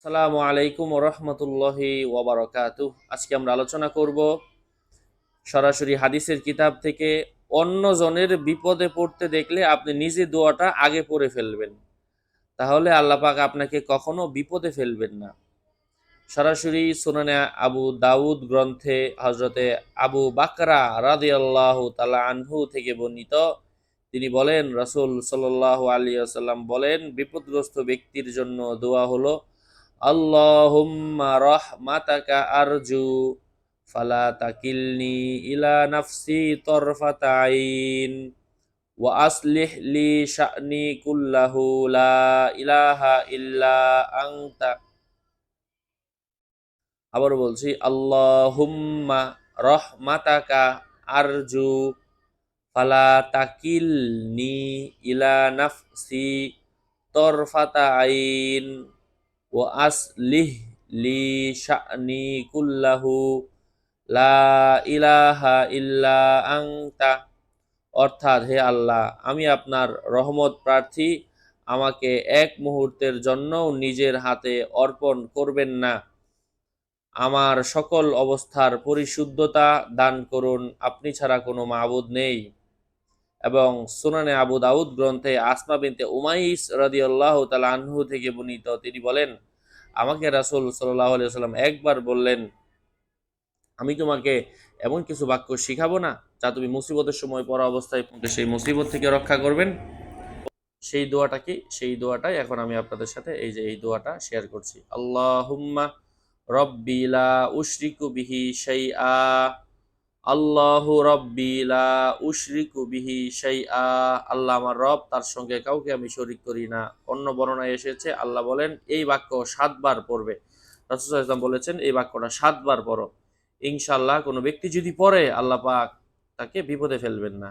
আসসালামু আলাইকুম রহমতুল্লাহি ওবরাকাতু আজকে আমরা আলোচনা করব সরাসরি হাদিসের কিতাব থেকে অন্য জনের বিপদে পড়তে দেখলে আপনি নিজে দোয়াটা আগে পড়ে ফেলবেন। তাহলে আল্লাহ পাক আপনাকে কখনো বিপদে ফেলবেন না। সরাসরি সুনানে আবু দাউদ গ্রন্থে হজরতে আবু বাকরা রাদিয়াল্লাহ তালা আনহু থেকে বর্ণিত। তিনি বলেন, রসুল সাল্লাহ আলী আসাল্লাম বলেন, বিপদগ্রস্ত ব্যক্তির জন্য দোয়া হলো আল্লাহুম্মা রহমাতাকা আরজু ফালা তাকিলনি ইলা নাফসি তরফাতা আইন ওয়া আসলিহ লি শা'নি কুল্লাহু লা ইলাহা ইল্লা আনতা আবার বলছি আল্লাহুম্মা রহমাতাকা আরজু ফালা তাকিলনি ইলা নাফসি তরফাতা আইন ও আসলিহ লি শা'নি কুল্লাহু লা ইলাহা ইল্লা আংতা অর্থাৎ হে আল্লাহ, আমি আপনার রহমত প্রার্থী। আমাকে এক মুহূর্তের জন্য নিজের হাতে অর্পণ করবেন না। আমার সকল অবস্থার পরিশুদ্ধতা দান করুন। আপনি ছাড়া কোনো মাবুদ নেই। এবং সুনানে আবু দাউদ গ্রন্থে আসমা বিনতে উমাইস রাদিয়াল্লাহ তাআলা আনহু থেকে বর্ণিত, তিনি বলেন, আমাকে রাসূল আলাইহি সাল্লাম একবার বললেন, আমি তোমাকে এমন কিছু বাক্য শিখাবো না, যা তুমি মুসিবতের সময় পড়া অবস্থায় সেই মুসিবত থেকে রক্ষা করবেন। সেই দোয়াটা কি সেই দোয়াটাই এখন আমি আপনাদের সাথে এই যে এই দোয়াটা শেয়ার করছি। আল্লাহুম্মা রব্বি লা উশরিকু বিহি শাইআ আল্লাহু রব্বি লা উশরিকু সেই আ আল্লাহ আমার রব, তার সঙ্গে কাউকে আমি শরিক করি না। অন্য বর্ণনায় এসেছে, আল্লাহ বলেন, এই বাক্য সাতবার পড়বে। রাসুল ইসলাম বলেছেন, এই বাক্যটা সাতবার পড়ো। ইনশাল্লাহ কোনো ব্যক্তি যদি পড়ে, আল্লাহ পাক তাকে বিপদে ফেলবেন না।